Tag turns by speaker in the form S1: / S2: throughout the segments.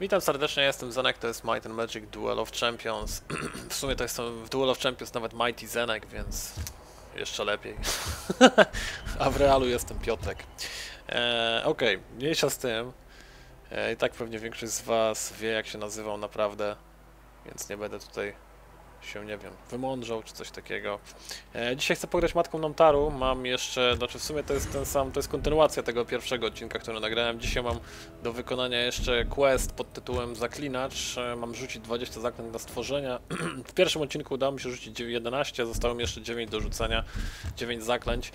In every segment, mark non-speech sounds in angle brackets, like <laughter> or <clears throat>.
S1: Witam serdecznie, jestem Zenek, to jest Might and Magic Duel of Champions. <clears throat> w sumie to jestem w Duel of Champions nawet Mighty Zenek, więc jeszcze lepiej. <laughs> A w realu jestem Piotrek. E, Okej, mniejsza z tym. E, I tak pewnie większość z Was wie jak się nazywał naprawdę, więc nie będę tutaj się, nie wiem, wymądrzał czy coś takiego. E, dzisiaj chcę pograć Matką Namtaru, mam jeszcze, znaczy w sumie to jest ten sam, to jest kontynuacja tego pierwszego odcinka, który nagrałem. Dzisiaj mam do wykonania jeszcze quest pod tytułem Zaklinacz. E, Mam rzucić 20 zaklęć na stworzenia. <clears throat> w pierwszym odcinku udało mi się rzucić 11, zostało mi jeszcze 9 do rzucenia, 9 zaklęć.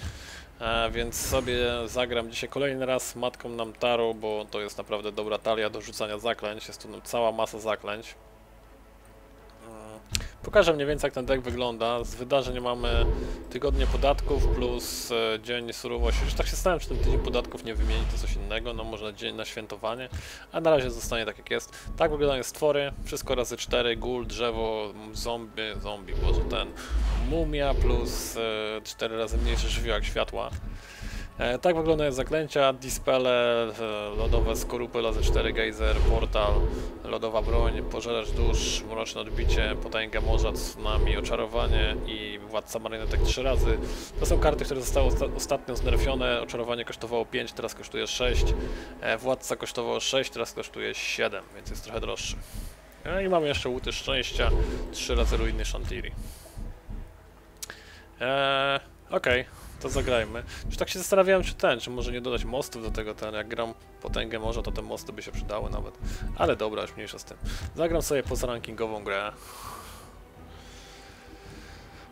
S1: E, więc sobie zagram dzisiaj kolejny raz Matką Namtaru, bo to jest naprawdę dobra talia do rzucania zaklęć. Jest tu cała masa zaklęć. Pokażę mniej więcej jak ten deck wygląda. Z wydarzeń mamy tygodnie podatków plus e, dzień surowości. Już tak się stałem, czy ten tydzień podatków nie wymienić to coś innego, no może dzień na świętowanie, a na razie zostanie tak jak jest. Tak wyglądają stwory, wszystko razy 4, gul, drzewo, zombie, zombie, boże ten, mumia plus e, 4 razy mniejsze żywiołek światła. E, tak wyglądają zaklęcia, dispele, e, lodowe skorupy, razy 4 gejzer, portal, lodowa broń, pożeracz dusz, mroczne odbicie, potęga morza, tsunami, oczarowanie i władca marynetek 3 razy. To są karty, które zostały osta ostatnio znerfione, oczarowanie kosztowało 5, teraz kosztuje 6, e, władca kosztowało 6, teraz kosztuje 7, więc jest trochę droższy. E, I mamy jeszcze łuty szczęścia, 3 razy ruiny Shantiri. Eee, okej, to zagrajmy. Już tak się zastanawiałem, czy ten, czy może nie dodać mostów do tego, ten, jak gram potęgę morza, to te mosty by się przydały nawet. Ale dobra, już mniejsza z tym. Zagram sobie poza rankingową grę.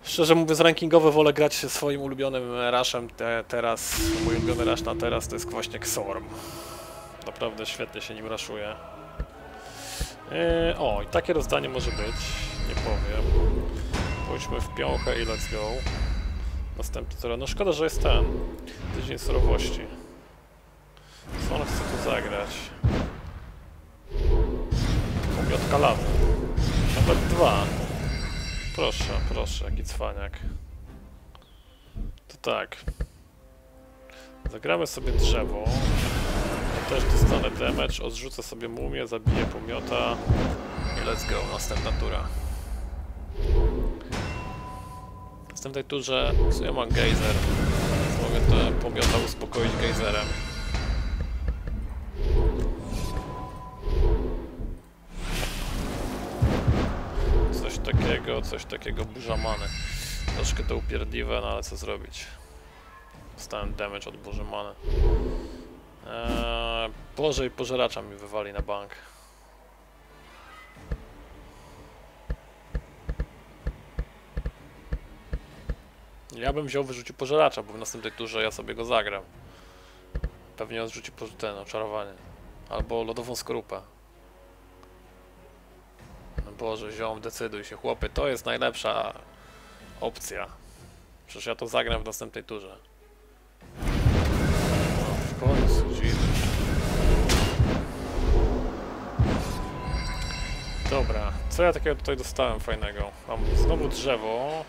S1: Szczerze mówiąc, rankingowe wolę grać swoim ulubionym rashem te, teraz. Mój ulubiony rash na teraz to jest właśnie Xorm. Naprawdę świetnie się nim raszuje. Yy, o, i takie rozdanie może być, nie powiem. Pójdźmy w piąchę i let's go. Następny tura. No szkoda, że jest ten. Tydzień surowości. Co on chce tu zagrać? Pomiotka lawy. Nawet dwa. Proszę, proszę, jaki cwaniak. To tak. Zagramy sobie drzewo. Ja też dostanę damage, odrzucę sobie mumię, zabiję pomiota. I let's go, następna tura. W następnej turze w sumie mam gejzer, więc mogę te pomiota uspokoić gejzerem. Coś takiego, coś takiego burzamany. Troszkę to upierdliwe, no ale co zrobić. Dostałem damage od burzamany. Eee, Boże i pożeracza mi wywali na bank. Ja bym wziął wyrzucił pożeracza, bo w następnej turze ja sobie go zagram. Pewnie po- ten oczarowanie. Albo lodową skorupę. No Boże, ziom, decyduj się, chłopy, to jest najlepsza opcja. Przecież ja to zagram w następnej turze. No, w końcu, Jesus. Dobra, co ja takiego tutaj dostałem fajnego? Mam znowu drzewo.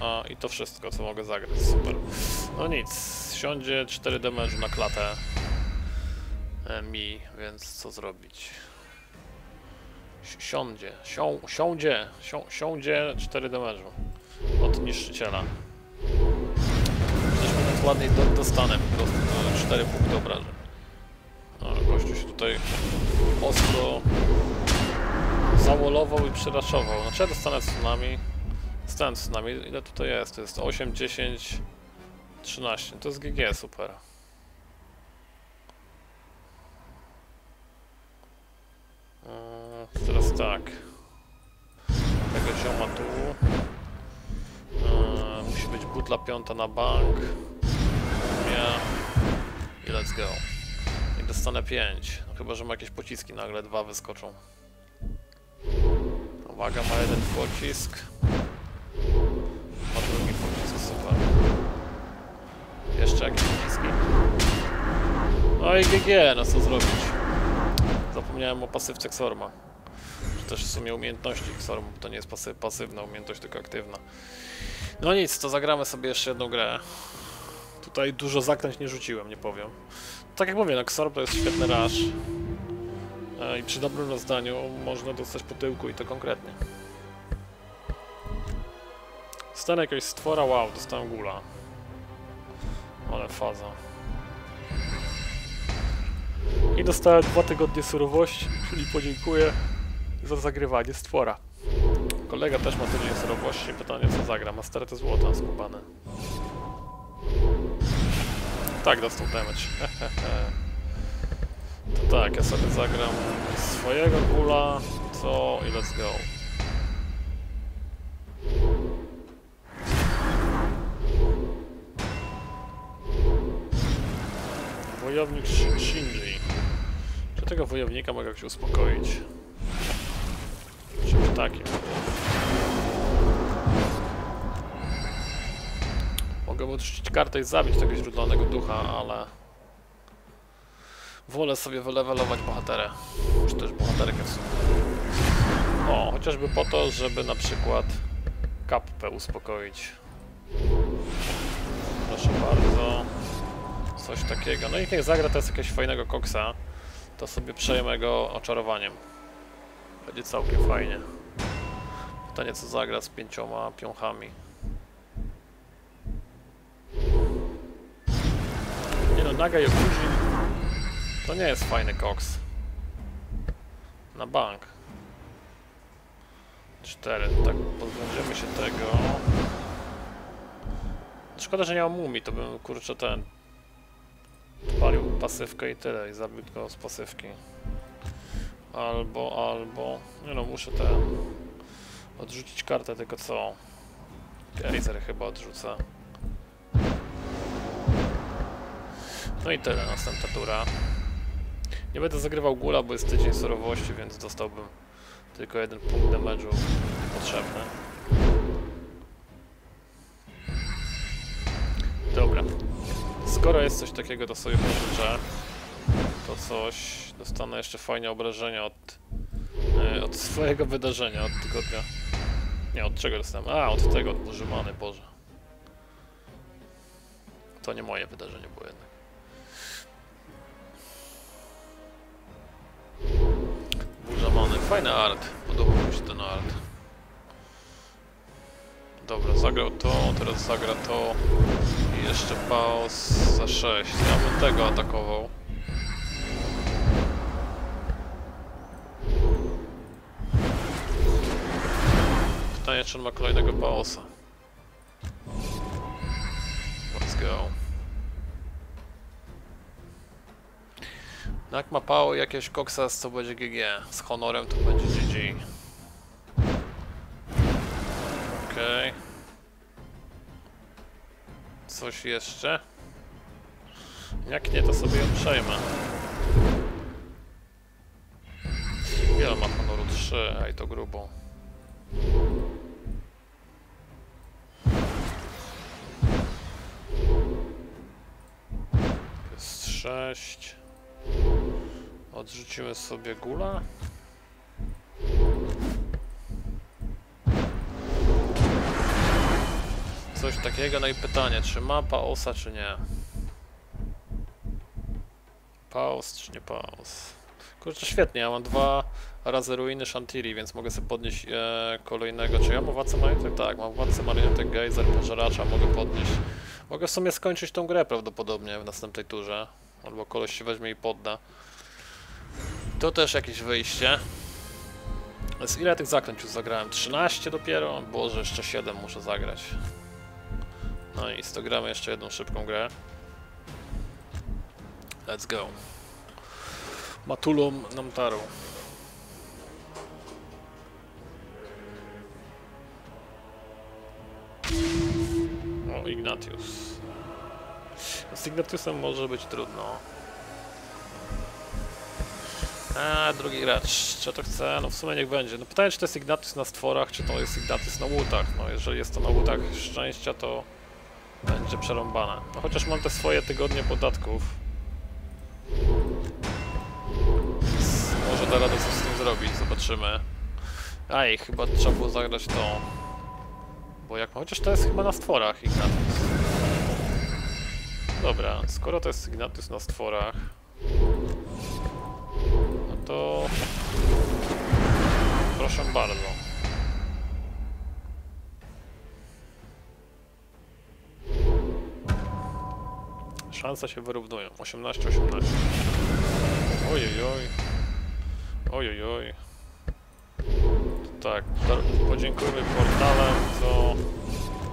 S1: A, a, a, i to wszystko, co mogę zagrać, super. No nic, siądzie 4 damage na klatę e, mi, więc co zrobić? Si- Siądzie, sią, siądzie, sią, siądzie 4 damage'u od niszczyciela. Też mówiąc ładniej, do, dostanę po prostu e, 4 punkty obrażeń. No, gościu się tutaj ostro zawolował i przeraszował. Znaczy ja dostanę tsunami. Dostałem tsunami. Ile tutaj jest? To jest 8, 10, 13. To jest GG, super. Eee, Teraz tak. Tego zioma tu. Eee, Musi być butla piąta na bank. Ja. I let's go. I dostanę 5. No chyba, że ma jakieś pociski nagle, dwa wyskoczą. Uwaga, ma jeden pocisk. No i GG, no co zrobić? Zapomniałem o pasywce Xorma. Czy też w sumie umiejętności Xorma, bo to nie jest pasy pasywna umiejętność, tylko aktywna. No nic, to zagramy sobie jeszcze jedną grę. Tutaj dużo zaklęć nie rzuciłem, nie powiem. Tak jak mówię, no Xorb to jest świetny rush. E, I przy dobrym rozdaniu można dostać po tyłku i to konkretnie. Stanę jakiegoś stwora, wow, dostałem gula. Ale faza. I dostałem dwa tygodnie surowości, czyli podziękuję za zagrywanie stwora. Kolega też ma tydzień surowości, pytanie co zagra, ma stare złota skubane. Tak, dostał damage. <laughs> to tak, ja sobie zagram swojego gula, co i let's go. Wojownik Shin- Shinji. Tego wojownika mogę jakoś uspokoić? Czymś takim. Mogę odrzucić kartę i zabić tego źródlanego ducha, ale... Wolę sobie wylewelować bohaterę. Czy też bohaterkę w sumie. O, chociażby po to, żeby na przykład Kappę uspokoić. Proszę bardzo. Coś takiego. No i niech zagra teraz jakiegoś fajnego koksa. To sobie przejmę go oczarowaniem. Będzie całkiem fajnie. Pytanie co zagra z pięcioma piąchami. Nie no, Naga Yokujin to nie jest fajny koks. Na bank. Cztery, tak pozbędziemy się tego. Szkoda, że nie mam mumii, to bym kurczę ten pasywkę i tyle, i zabił go z pasywki. Albo, albo... Nie no, muszę te... Odrzucić kartę, tylko co? Geyser chyba odrzucę. No i tyle, następna tura. Nie będę zagrywał gula, bo jest tydzień surowości, więc dostałbym tylko jeden punkt damage'u potrzebny. Skoro jest coś takiego, to sobie pożyczę. To coś. Dostanę jeszcze fajne obrażenia od, e, od swojego wydarzenia, od tygodnia. Nie, od czego dostałem? A, od tego, od Burzymany, Boże. To nie moje wydarzenie było jednak. Burzamany, fajny art. Podobał mi się ten art. Dobra, zagrał to, teraz zagra to. I jeszcze pauz za 6. Ja bym tego atakował. Pytanie, czy on ma kolejnego paosa. Let's go. No jak ma pao i jakiegoś koksas, to będzie GG. Z honorem to będzie GG. Coś jeszcze? Jak nie, to sobie ją przejmę. Ile ma honoru? 3, a i to grubo. To jest 6. Odrzucimy sobie gula. Coś takiego, no i pytanie, czy ma paosa, czy nie? Paus, czy nie paus? Kurczę, świetnie, ja mam dwa razy ruiny Shantiri, więc mogę sobie podnieść e, kolejnego. Czy ja mam władcę marionetek? Tak, mam władcę marionetek, gejzer, pożeracza, mogę podnieść. Mogę w sumie skończyć tą grę prawdopodobnie w następnej turze. Albo koleś się weźmie i podda. To też jakieś wyjście. Z ile tych zaklęć już zagrałem? 13 dopiero? Boże, jeszcze 7 muszę zagrać. No i to gramy jeszcze jedną szybką grę. Let's go. Matulum Namtaru. O, Ignatius. Z Ignatiusem może być trudno. A, drugi gracz. Czy to chce? No w sumie niech będzie. No pytanie, czy to jest Ignatius na stworach, czy to jest Ignatius na łutach. No jeżeli jest to na łutach szczęścia, to będzie przerąbane. No chociaż mam te swoje tygodnie podatków. Może da radę coś z tym zrobić, zobaczymy. Aj, chyba trzeba było zagrać to. Bo jak... Chociaż to jest chyba na stworach Ignatius. dobra, skoro to jest Ignatius na stworach, no to proszę bardzo. Szanse się wyrównują. 18-18. Ojojoj. Ojojoj. Tak, to podziękujmy portalem, to...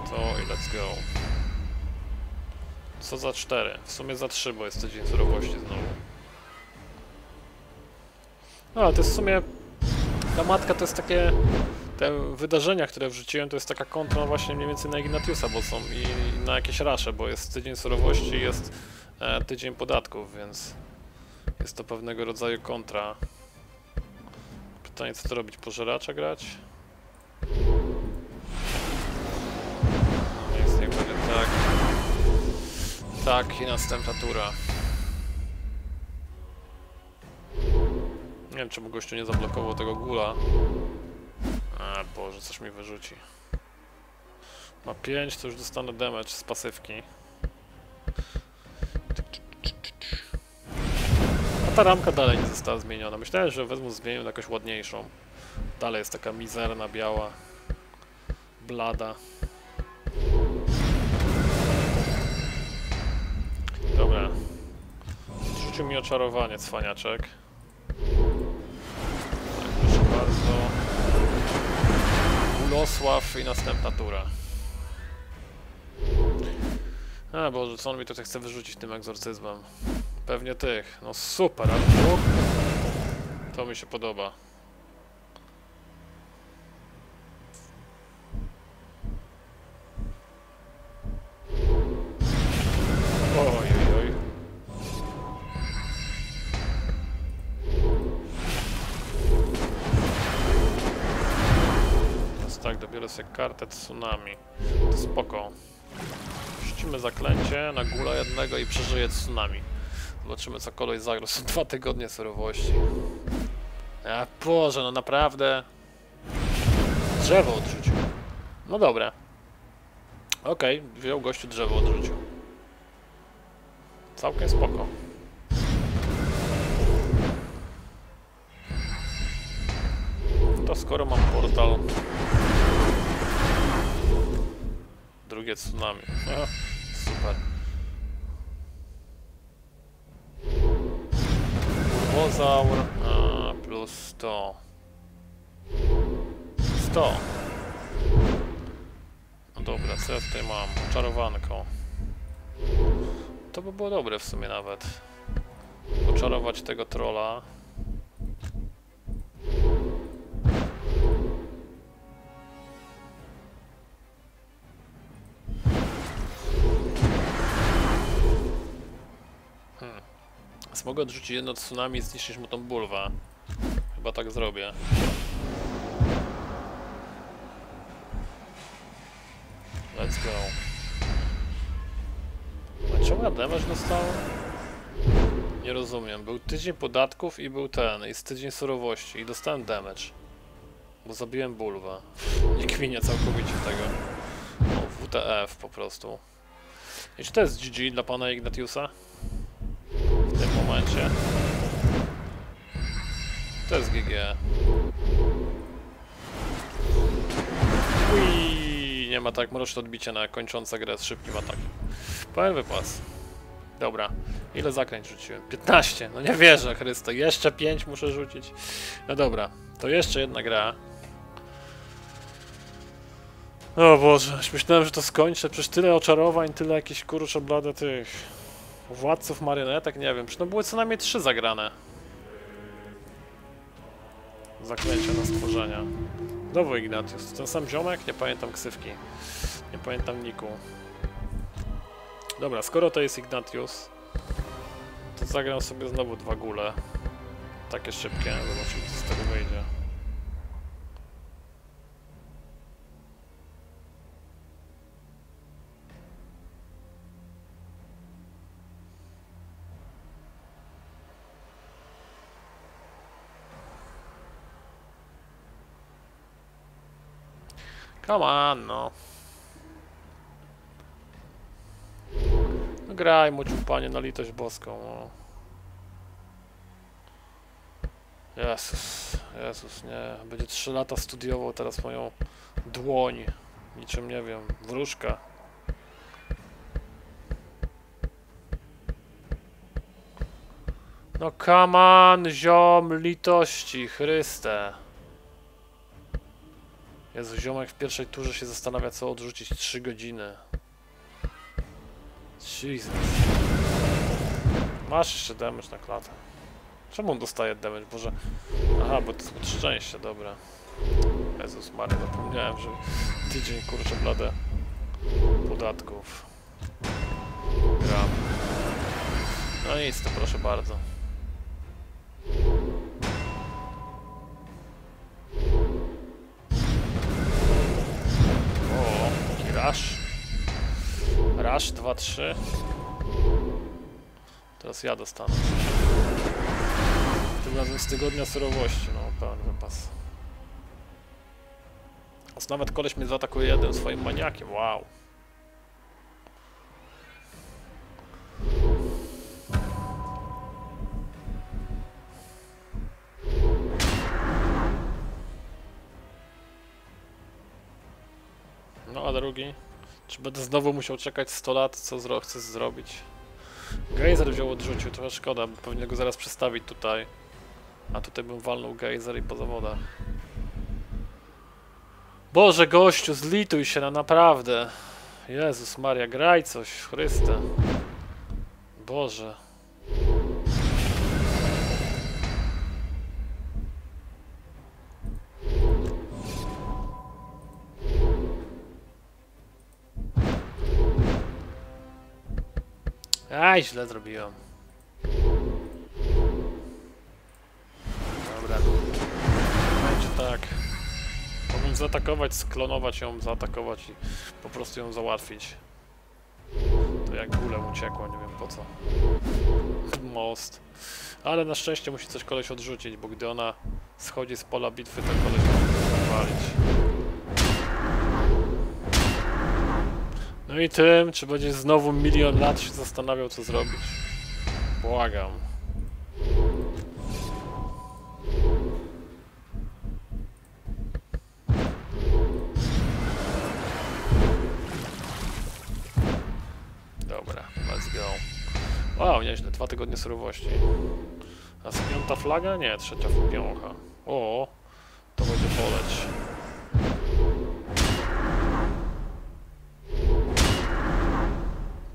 S1: To i let's go. Co za 4? W sumie za 3, bo jest tydzień surowości znowu. No, ale to jest w sumie... Ta matka to jest takie... Te wydarzenia, które wrzuciłem, to jest taka kontra właśnie mniej więcej na Ignatiusa, bo są i, na jakieś rasze, bo jest tydzień surowości jest e, tydzień podatków, więc jest to pewnego rodzaju kontra. Pytanie, co to robić? Pożeracza grać? No jest, niech będzie tak. Tak, i następna tura. Nie wiem, czemu gościu nie zablokował tego gula. A Boże, coś mi wyrzuci. Ma 5, to już dostanę damage z pasywki. A ta ramka dalej nie została zmieniona. Myślałem, że wezmą zmienię na jakąś ładniejszą. Dalej jest taka mizerna, biała. Blada. Dobra. Rzucił mi oczarowanie, cwaniaczek. Ulosław i następna tura. A Boże, co on mi tutaj chce wyrzucić tym egzorcyzmem? Pewnie tych. No super, ale. To mi się podoba. Kartę tsunami. Spoko. Rzucimy zaklęcie na gula jednego i przeżyję tsunami. Zobaczymy co kolej. Są <laughs> dwa tygodnie surowości. A Boże, no naprawdę. Drzewo odrzucił. No dobra. Okej, wziął gościu drzewo odrzucił. Całkiem spoko. To skoro mam portal... Drugie tsunami. Aha, <laughs> super. Turbozaur a, plus 100. 100. No dobra, co ja tutaj mam? Oczarowanko. To by było dobre w sumie nawet. Oczarować tego trolla. Mogę odrzucić jedno tsunami i zniszczyć mu tą bulwę. Chyba tak zrobię. Let's go. A czemu ja damage dostałem? Nie rozumiem. Był tydzień podatków i był ten, jest tydzień surowości i dostałem damage. Bo zabiłem bulwę. Nie kminię całkowicie tego. O, WTF po prostu. I czy to jest GG dla pana Ignatiusa? Momencie. To jest GG. Ui, nie ma tak mroczne odbicie na kończące grę z szybkim atakiem. Pełen wypas. Dobra. Ile zakręć rzuciłem? 15. No nie wierzę, Chrysto. Jeszcze 5 muszę rzucić. No dobra. To jeszcze jedna gra. O Boże, myślałem, że to skończę. Przecież tyle oczarowań, tyle jakichś kurczę blade tych władców marionetek, nie wiem. Przecież no były co najmniej trzy zagrane. Zaklęcia na stworzenia. Znowu Ignatius. Ten sam ziomek? Nie pamiętam ksywki. Nie pamiętam niku. Dobra, skoro to jest Ignatius, to zagram sobie znowu dwa gule. Takie szybkie, zobaczymy co z tego wyjdzie. Come on, no. No graj, mociu panie, na litość boską, no. Jezus, Jezus, nie. Będzie 3 lata studiował teraz moją dłoń. Niczym, nie wiem, wróżka. No come on, ziom, litości, Chryste. Jezu, ziomek w pierwszej turze się zastanawia, co odrzucić 3 godziny. Jesus. Masz jeszcze damage na klatę. Czemu on dostaje damage? Boże. Aha, bo to jest szczęście, dobra. Jezus Maria, zapomniałem, że tydzień kurczę blade podatków. Gram. No nic, to proszę bardzo. Rush 2-3. Teraz ja dostanę. Tym razem z tygodnia surowości, no pełen wypas. Aż nawet koleś mnie zaatakuje jednym swoim maniakiem, wow. No a drugi? Czy będę znowu musiał czekać 100 lat, co zro chcę zrobić? Gejzer wziął odrzucił, trochę szkoda, bo pewnie go zaraz przestawić tutaj. A tutaj bym walnął gejzer i po zawodach. Boże gościu, zlituj się na naprawdę. Jezus Maria, graj coś, Chryste. Boże. Aj, źle zrobiłem. Dobra. Będzie tak. Mogłem zaatakować, sklonować ją, zaatakować i po prostu ją załatwić. To jak gulem uciekło, nie wiem po co. Most. Ale na szczęście musi coś koleś odrzucić, bo gdy ona schodzi z pola bitwy, to koleś może walić. No i tym, czy będzie znowu milion lat się zastanawiał, co zrobić. Błagam. Dobra, let's go. Wow, nieźle, dwa tygodnie surowości. A z piąta flaga? Nie, trzecia piącha. O, to będzie poleć.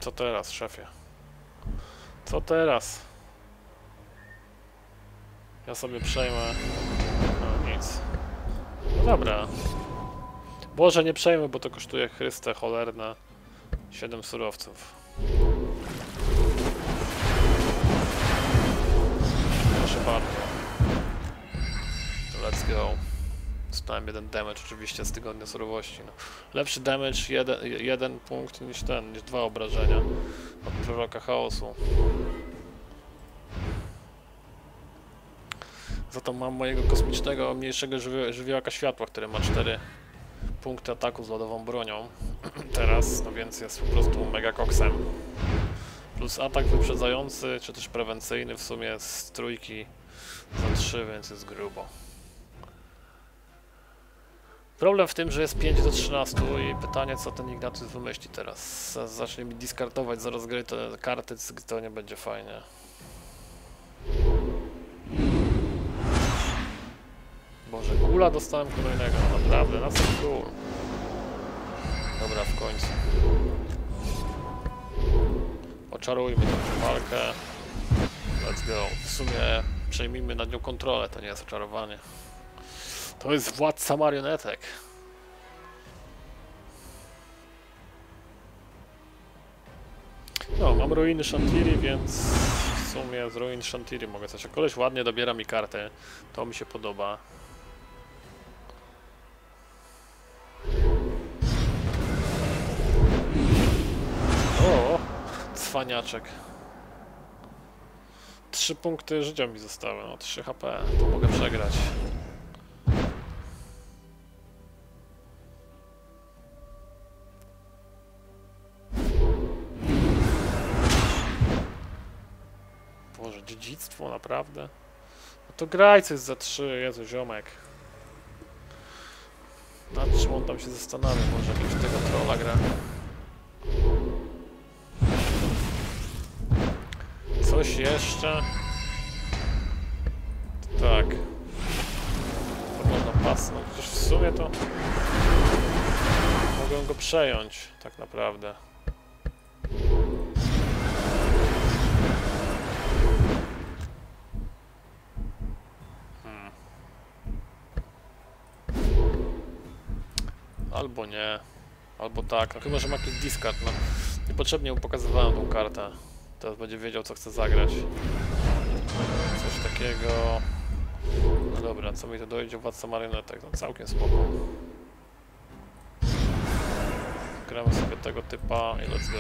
S1: Co teraz, szefie? Co teraz? Ja sobie przejmę... No nic. No dobra. Boże, nie przejmę, bo to kosztuje chryste cholerne. 7 surowców. Proszę bardzo. Let's go. Dostałem jeden damage oczywiście z tygodnia surowości. No. Lepszy damage jeden, jeden punkt niż ten, niż dwa obrażenia od proroka chaosu. Za to mam mojego kosmicznego, mniejszego żywi żywiołaka światła, który ma 4 punkty ataku z lodową bronią. <clears throat> Teraz, no więc jest po prostu mega koksem. Plus atak wyprzedzający, czy też prewencyjny w sumie z trójki za 3, więc jest grubo. Problem w tym, że jest 5 do 13 i pytanie co ten Ignatius wymyśli teraz. Zacznie mi diskartować za rozgryte karty, to nie będzie fajnie. Boże, gula dostałem kolejnego, naprawdę, na sam gul. Dobra, w końcu. Oczarujmy tę walkę. Let's go. W sumie przejmijmy nad nią kontrolę, to nie jest oczarowanie. To jest władca marionetek. No, mam ruiny Shantiri, więc w sumie z ruin Shantiri mogę coś. Koleś ładnie dobiera mi kartę. To mi się podoba. O, cwaniaczek. Trzy punkty życia mi zostały, no 3 HP, to mogę przegrać. Dziedzictwo, naprawdę? No to graj coś za trzy, Jezu, ziomek. Nad czym on tam się zastanawia, może jakiegoś tego trolla gra. Coś jeszcze? Tak. To można pasnąć. Przecież w sumie to... Mogę go przejąć, tak naprawdę. Albo nie. Albo tak. No chyba, że ma jakiś discard. No. Niepotrzebnie mu pokazywałem tą kartę. Teraz będzie wiedział, co chce zagrać. Coś takiego... No dobra, co mi to dojdzie? Władca marionetek. No całkiem spoko. Gramy sobie tego typa i let's go.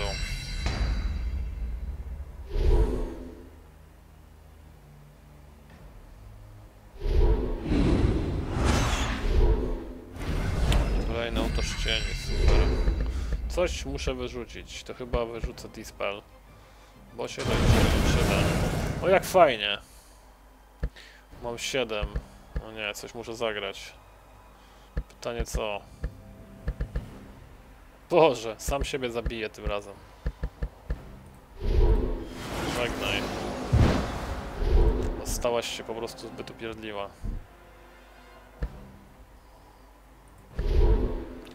S1: Kolejne otoczczenie, super. Coś muszę wyrzucić, to chyba wyrzucę Dispel. Bo się to nie. O jak fajnie. Mam 7. No nie, coś muszę zagrać. Pytanie co? Boże, sam siebie zabiję tym razem. Żegnaj. Stałaś się po prostu zbyt upierdliwa.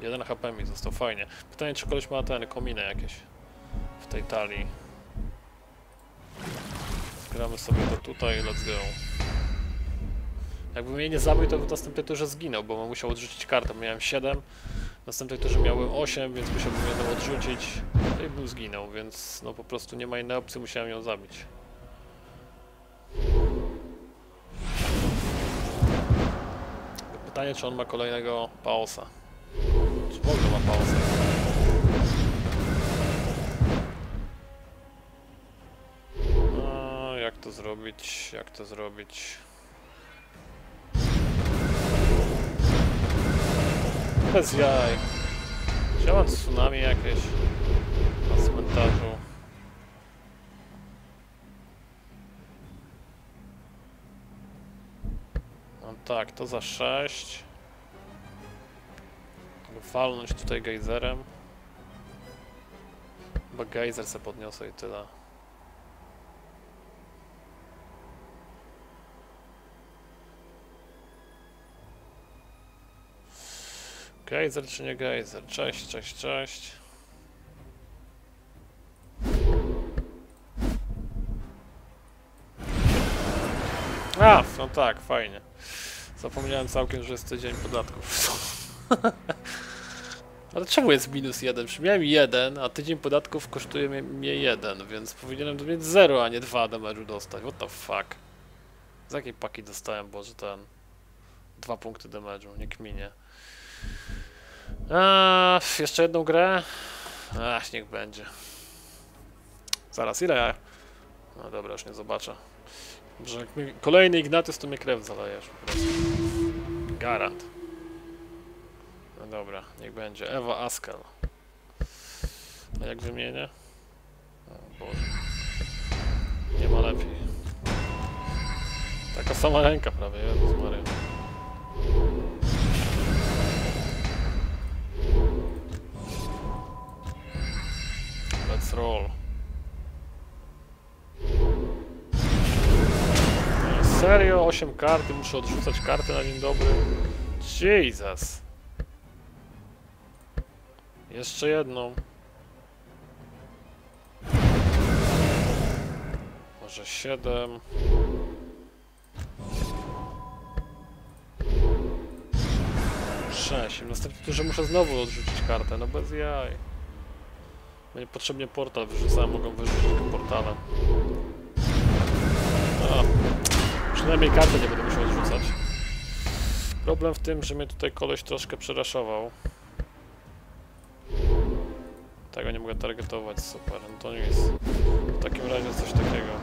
S1: Jeden HP mi został, fajnie. Pytanie, czy koleś ma ten, kominy jakieś w tej talii. Gramy sobie to tutaj, let's go. Jakbym jej nie zabił, to w następnej turze zginął, bo musiał odrzucić kartę. Miałem 7, w następnej turze miałem 8, więc musiałbym jedną odrzucić. No i bym zginął, więc no po prostu nie ma innej opcji, musiałem ją zabić. Pytanie, czy on ma kolejnego Paosa. Czy w ogóle ma Paosa? No, jak to zrobić? Jak to zrobić? Bez jaj. Wziąłem tsunami jakieś na cmentarzu. No tak, to za 6. Walnąć tutaj gejzerem. Chyba gejzer se podniosę i tyle. Gejzer czy nie gejzer? Cześć, cześć, cześć. A, no tak, fajnie. Zapomniałem całkiem, że jest tydzień podatków. <laughs> Ale czemu jest minus jeden? Przecież miałem jeden, a tydzień podatków kosztuje mnie, jeden, więc powinienem mieć 0, a nie 2 damage'u dostać. What the fuck? Z jakiej paki dostałem, Boże, ten... Dwa punkty damage'u, nie kminie. A, jeszcze jedną grę? Ach, niech będzie. Zaraz, ile ja... No dobra, już nie zobaczę. Że jak mi kolejny Ignatius, to mnie krew zalejesz. Garant. Dobra, niech będzie. Ewa Askel. A jak wymienię? O Boże. Nie ma lepiej. Taka sama ręka prawie, Jezus Maria. Let's roll. Serio? 8 kart muszę odrzucać kartę na dzień dobry? Jesus. Jeszcze jedną. Może 7. Sześć. W następnym turze muszę znowu odrzucić kartę, no bez jaj. Bo niepotrzebnie portal wyrzucałem, mogą wyrzucić tylko portalem. A, przynajmniej kartę nie będę musiał odrzucać. Problem w tym, że mnie tutaj koleś troszkę przeraszował. Tego nie mogę targetować, super, to nic. W takim razie coś takiego.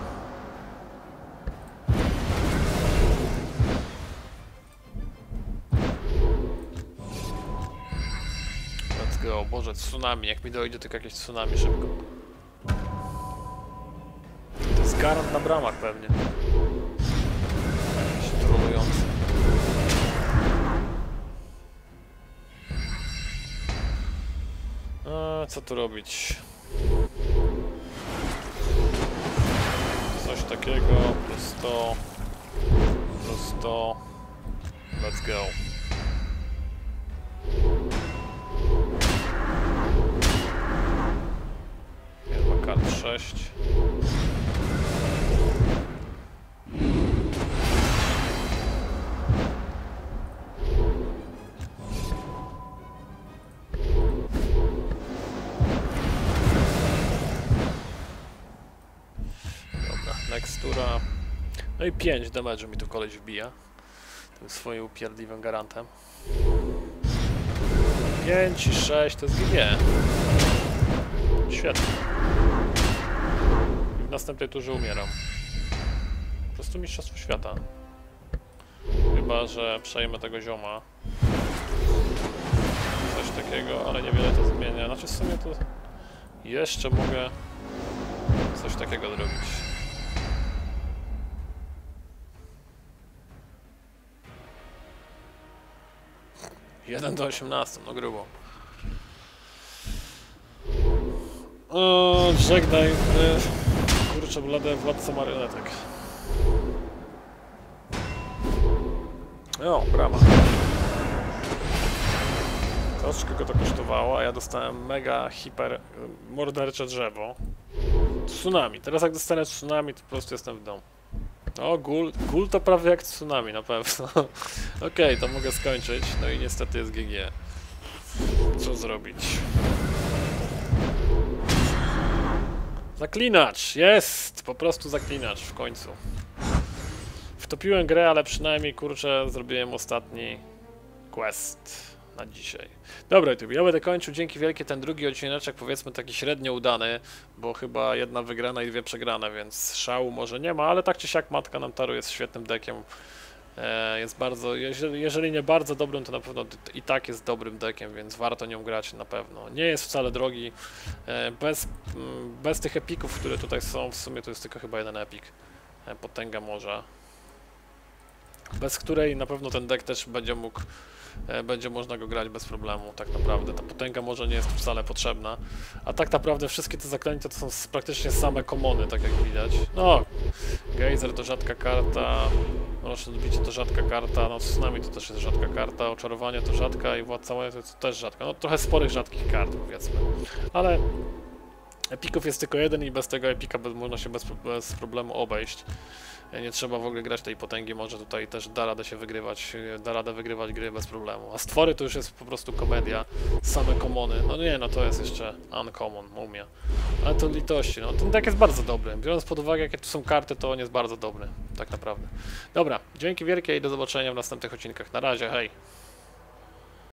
S1: Let's go, Boże, tsunami, jak mi dojdzie tylko jakieś tsunami szybko. To jest garant na bramach pewnie. Co tu robić? Coś takiego, plus to, plus to. Let's go. Chyba kart 6. 2. No i 5 damage'u mi tu koleś wbija. Tym swoim upierdliwym garantem. 5 i 6 to zginie. Świetnie. I w następnej turze umieram. Po prostu mistrzostwo świata. Chyba, że przejmę tego zioma. Coś takiego, ale niewiele to zmienia. Znaczy w sumie to jeszcze mogę coś takiego zrobić. Jeden do 18, no grubo. O, żegnaj, y, kurczę blade władca marionetek. O, brawa. Troszkę go to kosztowało, a ja dostałem mega hiper y, mordercze drzewo. Tsunami. Teraz jak dostanę tsunami, to po prostu jestem w domu. O, gul, gul to prawie jak tsunami na pewno. <laughs> Okej, to mogę skończyć. No i niestety jest GG. Co zrobić? Zaklinacz! Jest! Po prostu zaklinacz w końcu. Wtopiłem grę, ale przynajmniej kurczę zrobiłem ostatni quest na dzisiaj. Dobra, YouTube, ja będę kończył. Dzięki wielkie. Ten drugi odcineczek powiedzmy taki średnio udany, bo chyba jedna wygrana i dwie przegrane, więc szału może nie ma, ale tak czy siak Matka Namtaru jest świetnym deckiem. E, jest bardzo, jeżeli, nie bardzo dobrym, to na pewno i tak jest dobrym deckiem, więc warto nią grać na pewno. Nie jest wcale drogi. E, bez, mm, bez tych epików, które tutaj są, w sumie to jest tylko chyba jeden epik. E, potęga morza. Bez której na pewno ten deck też będzie mógł e, będzie można go grać bez problemu, tak naprawdę. Ta potęga może nie jest wcale potrzebna. A tak naprawdę wszystkie te zaklęcia to są praktycznie same komony, tak jak widać. No, Geyser to rzadka karta, Roczne odbicie to rzadka karta, no tsunami to też jest rzadka karta, oczarowanie to rzadka i władca monet to też rzadka. No trochę sporych rzadkich kart powiedzmy. Ale epików jest tylko jeden i bez tego epika można się bez, bez problemu obejść. Nie trzeba w ogóle grać tej potęgi, może tutaj też da radę się wygrywać, e, da radę wygrywać gry bez problemu. A stwory to już jest po prostu komedia, same komony. No nie, no to jest jeszcze uncommon, mumia. Ale to litości, no ten deck jest bardzo dobry. Biorąc pod uwagę jakie tu są karty, to on jest bardzo dobry, tak naprawdę. Dobra, dzięki wielkie i do zobaczenia w następnych odcinkach. Na razie, hej!